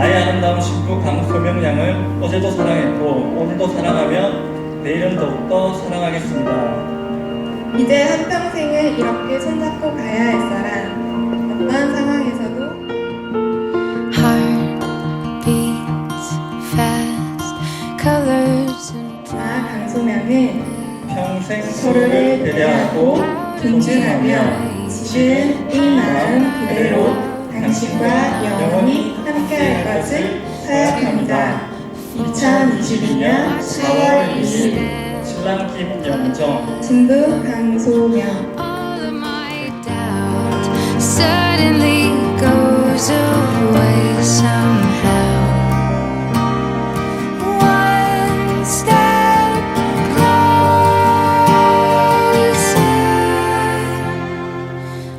아름다운 신부 강소명 양을 어제도 사랑했고 오늘도 사랑하며 내일은 더욱더 사랑하겠습니다. 이제 한평생을 이렇게 손잡고 가야 할 사람 어떤 상황에서도 Heart beats fast, colors and 나 강소명은 평생 서로를 배려하고 존중하며 지금 이 마음 그대로 당신과 영원히 함께할 것을 사약합니다. 2022년 4월 2일 신랑 김영정. 진부 강소명